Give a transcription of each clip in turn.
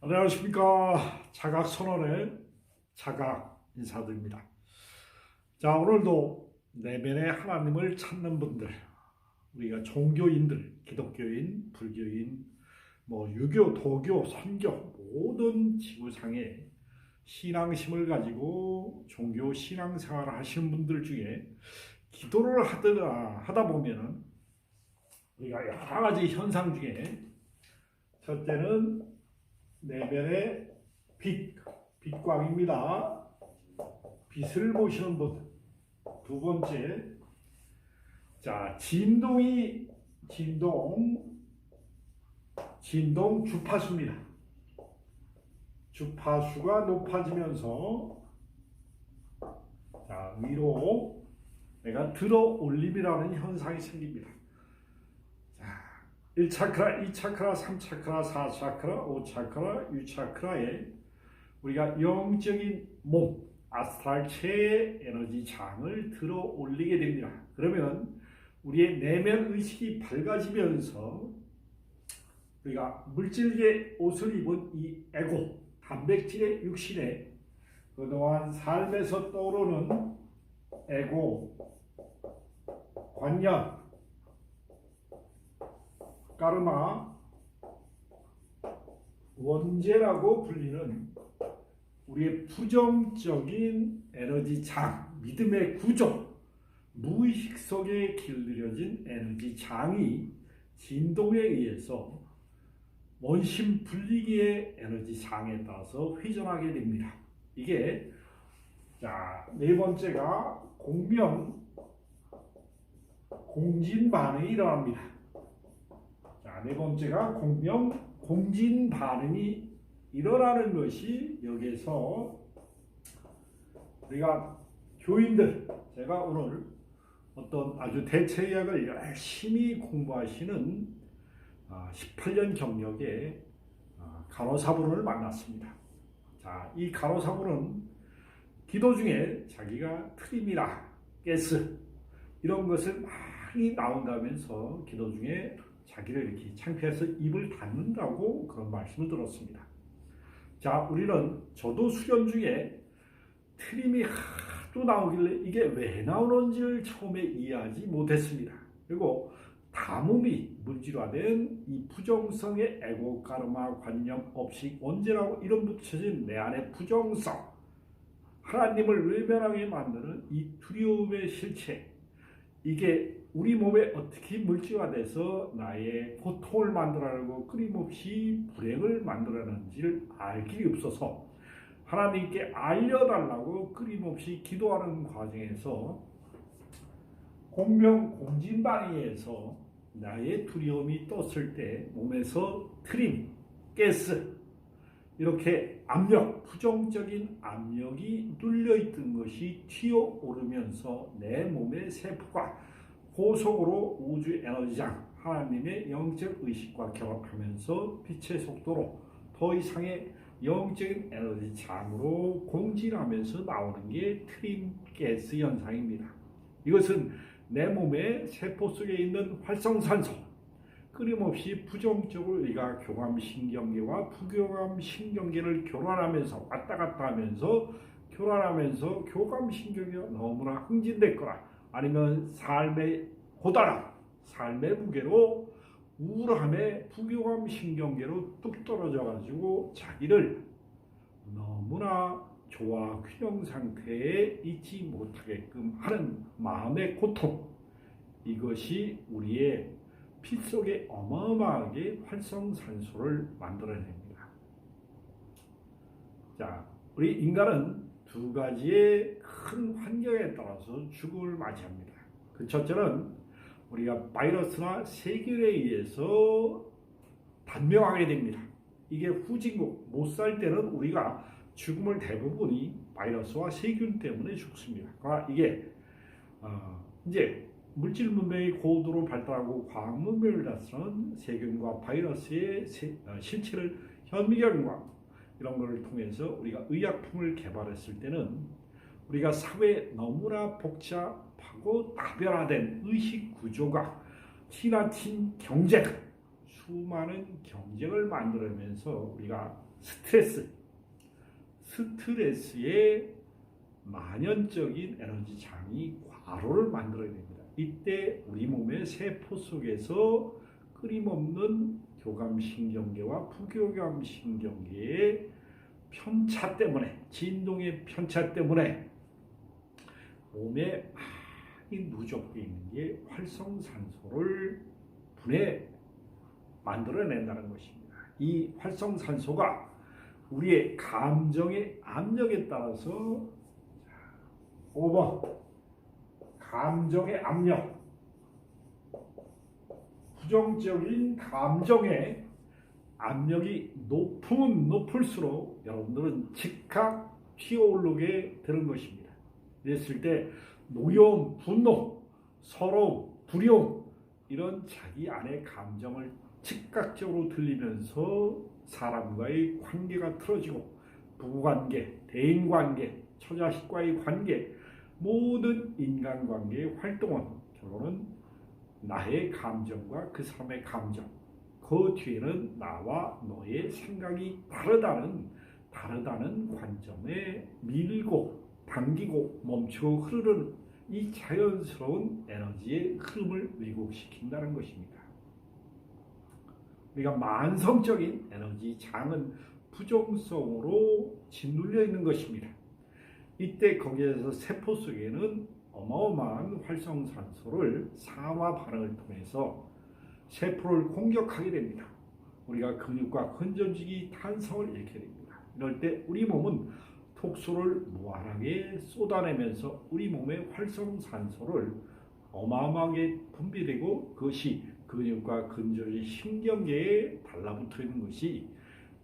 안녕하십니까 자각 선언의 자각 인사드립니다. 자 오늘도 내면의 하나님을 찾는 분들 우리가 종교인들 기독교인 불교인 뭐 유교 도교 선교 모든 지구상에 신앙심을 가지고 종교 신앙생활을 하시는 분들 중에 기도를 하더라 하다 보면은 우리가 여러 가지 현상 중에 첫째는 내면의 빛, 빛광입니다. 빛을 보시는 분. 두 번째, 자, 진동이, 진동, 진동 주파수입니다. 주파수가 높아지면서, 자, 위로 내가 들어 올림이라는 현상이 생깁니다. 1차크라, 2차크라, 3차크라, 4차크라, 5차크라, 6차크라에 우리가 영적인 몸, 아스트랄 체의 에너지 장을 들어 올리게 됩니다. 그러면 우리의 내면 의식이 밝아지면서 우리가 물질계 옷을 입은 이 에고, 단백질의 육신에 그동안 삶에서 떠오르는 에고, 관념, 까르마 원죄라고 불리는 우리의 부정적인 에너지 장, 믿음의 구조, 무의식 속에 길들여진 에너지 장이 진동에 의해서 원심 분리기의 에너지 장에 따라서 회전하게 됩니다. 이게 자, 네 번째가 공명 공진 반응이 일어납니다. 자, 네 번째가 공명 공진 반응이 일어나는 것이 여기에서 우리가 교인들 제가 오늘 어떤 아주 대체의학을 열심히 공부하시는 18년 경력의 아, 간호사분을 만났습니다. 자, 이 간호사분은 기도 중에 자기가 트림이나 가스 이런 것을 많이 나온다면서 기도 중에 자기를 이렇게 창피해서 입을 닫는다고 그런 말씀을 들었습니다. 자, 우리는 저도 수련 중에 트림이 하도 나오길래 이게 왜 나오는지를 처음에 이해하지 못했습니다. 그리고 다몸이 물질화된 이 부정성의 에고 가르마 관념 없이 언제라고 이름 붙여진 내 안의 부정성 하나님을 외면하게 만드는 이 두려움의 실체 이게 우리 몸에 어떻게 물질화 돼서 나의 고통을 만들어내고 끊임없이 불행을 만들어내는지를 알 길이 없어서 하나님께 알려달라고 끊임없이 기도하는 과정에서 공명 공진방위에서 나의 두려움이 떴을 때 몸에서 트림, 가스 이렇게 압력, 부정적인 압력이 눌려있던 것이 튀어오르면서 내 몸의 세포가 고속으로 우주 에너지장, 하나님의 영적 의식과 결합하면서 빛의 속도로 더 이상의 영적인 에너지 장으로 공진하면서 나오는 게 트림 가스 현상입니다. 이것은 내 몸의 세포 속에 있는 활성산소, 끊임없이 부정적으로 우리가 교감신경계와 부교감신경계를 교란하면서 왔다 갔다 하면서 교란하면서 교감신경계가 너무나 흥진됐거나 아니면 삶의 고달함, 삶의 무게로 우울함에 부교감 신경계로 뚝 떨어져 가지고 자기를 너무나 조화 균형 상태에 있지 못하게끔 하는 마음의 고통 이것이 우리의 피 속에 어마어마하게 활성산소를 만들어냅니다. 자, 우리 인간은 두 가지의 큰 환경에 따라서 죽음을 맞이합니다. 그 첫째는 우리가 바이러스나 세균에 의해서 단명하게 됩니다. 이게 후진국 못 살 때는 우리가 죽음을 대부분이 바이러스와 세균 때문에 죽습니다. 그러나 이게 어, 이제 물질 문명이 고도로 발달하고 과학 문명을 다스는 세균과 바이러스의 세, 어, 실체를 현미경과 이런 것을 통해서 우리가 의약품을 개발했을 때는 우리가 사회에 너무나 복잡하고 다변화된 의식 구조가 티나틴 경제, 수많은 경쟁을 만들어내면서 우리가 스트레스, 스트레스의 만연적인 에너지 장이 과로를 만들어야 됩니다. 이때 우리 몸의 세포 속에서 끊임없는 교감신경계와 부교감신경계의 편차 때문에 진동의 편차 때문에 몸에 많이 누적되어 있는 게 활성산소를 분해 만들어낸다는 것입니다. 이 활성산소가 우리의 감정의 압력에 따라서 5번 감정의 압력 부정적인 감정의 압력이 높으면 높을수록 여러분들은 즉각 튀어오르게 되는 것입니다. 그랬을 때 노여움, 분노, 서러움, 두려움 이런 자기 안의 감정을 즉각적으로 들리면서 사람과의 관계가 틀어지고 부부관계, 대인관계, 처자식과의 관계 모든 인간관계의 활동은 결론은 나의 감정과 그 사람의 감정 그 뒤에는 나와 너의 생각이 다르다는 다르다는 관점에 밀고 당기고 멈추고 흐르는 이 자연스러운 에너지의 흐름을 왜곡시킨다는 것입니다. 우리가 만성적인 에너지 장은 부정성으로 짓눌려 있는 것입니다. 이때 거기에서 세포 속에는 어마어마한 활성산소를 산화 반응을 통해서 세포를 공격하게 됩니다. 우리가 근육과 건전지기 탄성을 잃게 됩니다. 이럴 때 우리 몸은 톡수를 무한하게 쏟아내면서 우리 몸의 활성산소를 어마어마하게 분비되고 그것이 근육과 근전지 신경계에 달라붙어 있는 것이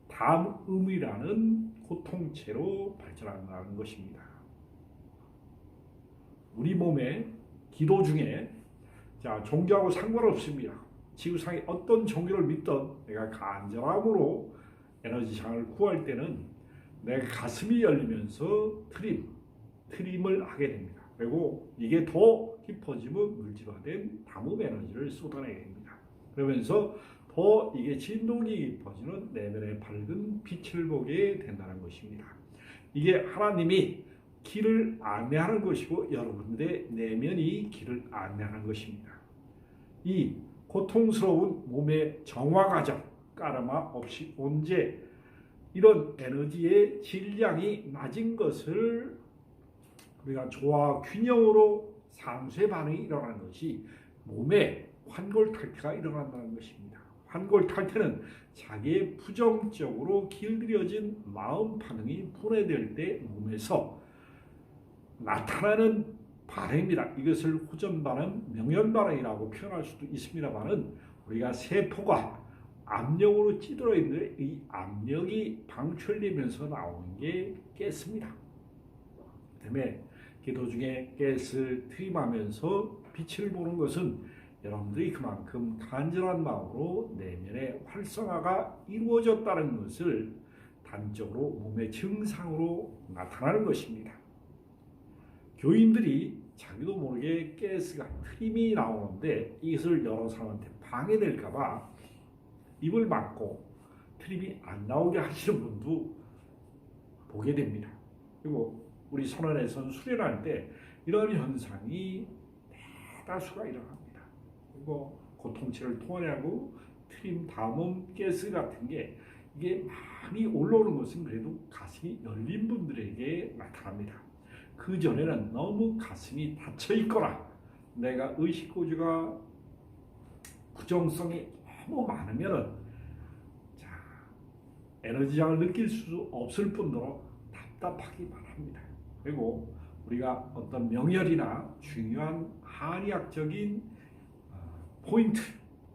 담음이라는 고통체로 발전한다는 것입니다. 우리 몸의 기도 중에 자 종교하고 상관없습니다. 지구상의 어떤 종교를 믿던 내가 간절함으로 에너지 장을 구할 때는 내 가슴이 열리면서 트림, 트림을 하게 됩니다. 그리고 이게 더 깊어지면 물질화된 담음 에너지를 쏟아내게 됩니다. 그러면서 더 이게 진동이 깊어지는 내면의 밝은 빛을 보게 된다는 것입니다. 이게 하나님이 길을 안내하는 것이고 여러분들의 내면이 길을 안내하는 것입니다. 이 고통스러운 몸의 정화 과정 까르마 없이 언제 이런 에너지의 질량이 낮은 것을 우리가 조화 균형으로 상쇄 반응이 일어나는 것이 몸에 환골탈태가 일어난다는 것입니다. 환골탈태는 자기의 부정적으로 길들여진 마음 반응이 분해될 때 몸에서 나타나는 반응입니다. 이것을 후전 반응, 명현 반응이라고 표현할 수도 있습니다만은 우리가 세포가 압력으로 찌들어 있는데 이 압력이 방출되면서 나오는 게 가스입니다. 때문에 기도 중에 가스를 트림하면서 빛을 보는 것은 여러분들이 그만큼 간절한 마음으로 내면의 활성화가 이루어졌다는 것을 단적으로 몸의 증상으로 나타나는 것입니다. 교인들이 자기도 모르게 가스가 트림이 나오는데 이것을 여러 사람한테 방해될까봐 입을 막고 트림이 안 나오게 하시는 분도 보게 됩니다. 그리고 우리 선언에서는 수련할 때 이런 현상이 대다수가 일어납니다. 그리고 고통치를 토하냐고 트림, 담음, 가스 같은 게 이게 많이 올라오는 것은 그래도 가슴이 열린 분들에게 나타납니다. 그 전에는 너무 가슴이 닫혀 있거나 내가 의식고주가 부정성이 너무 많으면은 자 에너지장을 느낄 수 없을 뿐더러 답답하기만 합니다. 그리고 우리가 어떤 명혈이나 중요한 한의학적인 어, 포인트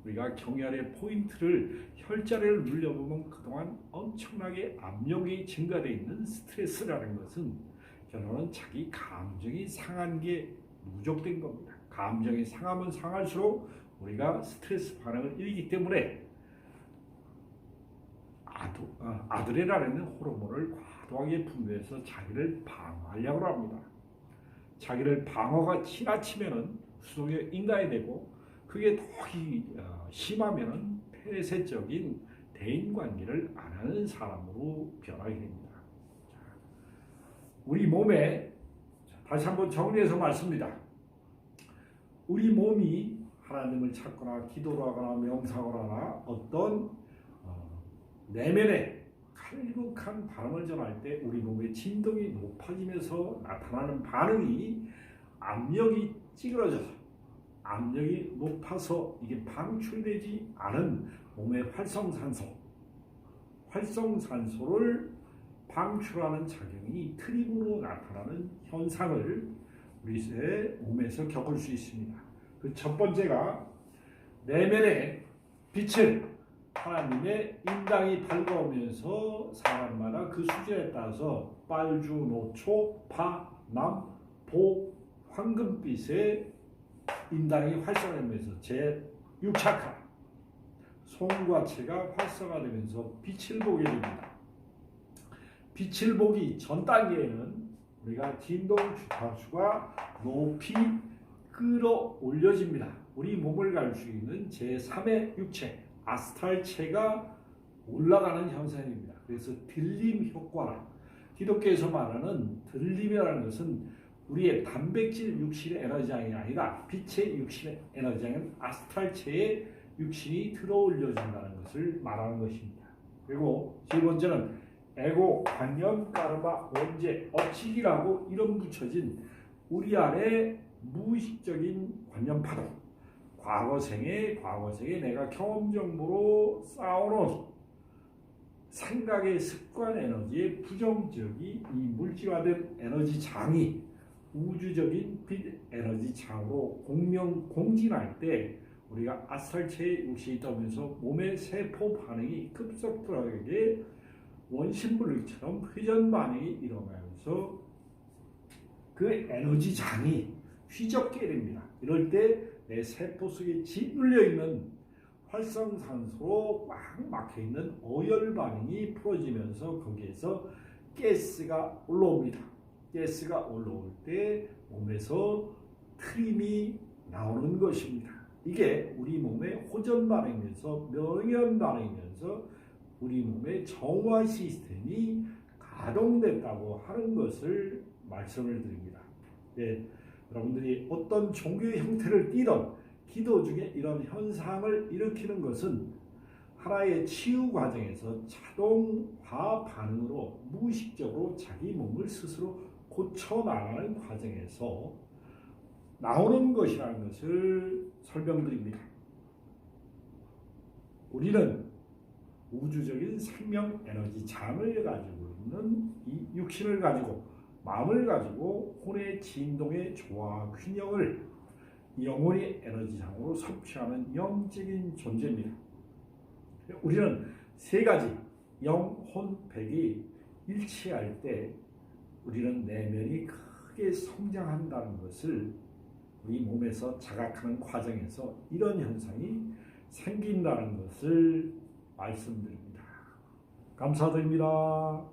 우리가 경혈의 포인트를 혈자리를 눌려보면 그동안 엄청나게 압력이 증가되어 있는 스트레스라는 것은 결론은 자기 감정이 상한 게 누적된 겁니다. 감정이 상하면 상할수록 우리가 스트레스 반응을 일기 때문에 아드, 어, 아드레날린 호르몬을 과도하게 분비해서 자기를 방어하려고 합니다. 자기를 방어가 지나치면은 수동에 인가야 되고 그게 더 어, 심하면은 폐쇄적인 대인 관계를 안 하는 사람으로 변하게 됩니다. 자, 우리 몸에 자, 다시 한번 정리해서 말씀드립니다. 우리 몸이 하나님을 찾거나 기도를 하거나 명상을 하거나 어떤 어, 내면의 칼국한 바람을 전할 때 우리 몸의 진동이 높아지면서 나타나는 반응이 압력이 찌그러져서 압력이 높아서 이게 방출되지 않은 몸의 활성산소 활성산소를 방출하는 작용이 트림으로 나타나는 현상을 우리의 몸에서 겪을 수 있습니다. 그 첫 번째가 내면의 빛을 하나님의 인당이 밝아오면서 사람마다 그 수준에 따라서 빨주, 노초, 파, 남, 보, 황금빛의 인당이 활성화되면서 제 6차카 손과 체가 활성화되면서 빛을 보게 됩니다. 빛을 보기 전 단계에는 우리가 진동 주파수가 높이 끌어올려집니다. 우리 몸을 갈 수 있는 제3의 육체 아스탈체가 올라가는 현상입니다. 그래서 들림 효과라 기독교에서 말하는 들림이라는 것은 우리의 단백질 육신의 에너지장이 아니라 빛의 육신의 에너지장은 아스탈체의 육신이 들어올려진다는 것을 말하는 것입니다. 그리고 세 번째는 에고, 관념, 까르마, 원죄, 업칙이라고 이름 붙여진 우리 안에 무의식적인 관념 파동, 과거 생에 과거 생에 내가 경험 정보로 쌓아놓은 생각의 습관 에너지의 부정적이 이 물질화된 에너지 장이 우주적인 빛 에너지 장으로 공명 공진할 때 우리가 아스탈체의 육신이 떠면서 몸의 세포 반응이 급속도하게 원심물리처럼 회전 반응이 일어나면서 그 에너지 장이 휘젓게 됩니다. 이럴 때 내 세포 속에 짓눌려 있는 활성산소로 막 막혀 있는 어열 반응이 풀어지면서 거기에서 가스가 올라옵니다. 가스가 올라올 때 몸에서 트림이 나오는 것입니다. 이게 우리 몸의 호전 반응이면서 명현 반응이면서 우리 몸의 정화 시스템이 가동됐다고 하는 것을 말씀을 드립니다. 네, 여러분들이 어떤 종교의 형태를 띠던 기도 중에 이런 현상을 일으키는 것은 하나의 치유 과정에서 자동화 반응으로 무의식적으로 자기 몸을 스스로 고쳐 나가는 과정에서 나오는 것이라는 것을 설명드립니다. 우리는 우주적인 생명 에너지 장을 가지고 있는 이 육신을 가지고 마음을 가지고 혼의 진동의 조화 균형을 영혼의 에너지장으로 섭취하는 영적인 존재입니다. 우리는 세 가지 영혼 백이 일치할 때 우리는 내면이 크게 성장한다는 것을 우리 몸에서 자각하는 과정에서 이런 현상이 생긴다는 것을 말씀드립니다. 감사드립니다.